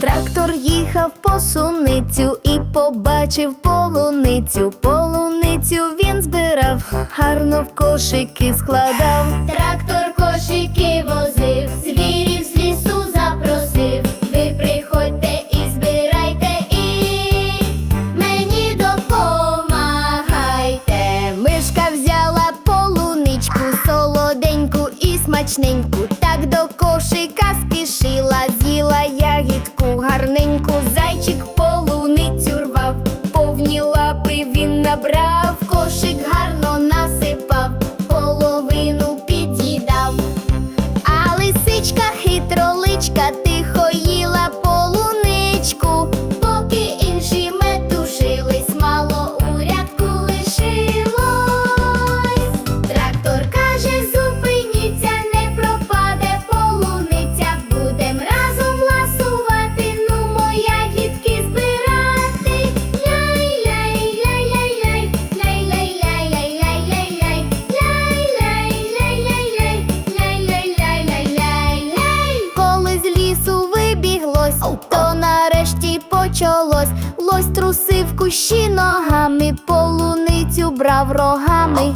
Трактор їхав по суницю і побачив полуницю. Полуницю він збирав, гарно в кошики складав. Трактор брав, кошик гарно насипав, половину під'їдав, а лисичка хитроличка. почалось, лось трусив кущі ногами, полуницю брав рогами.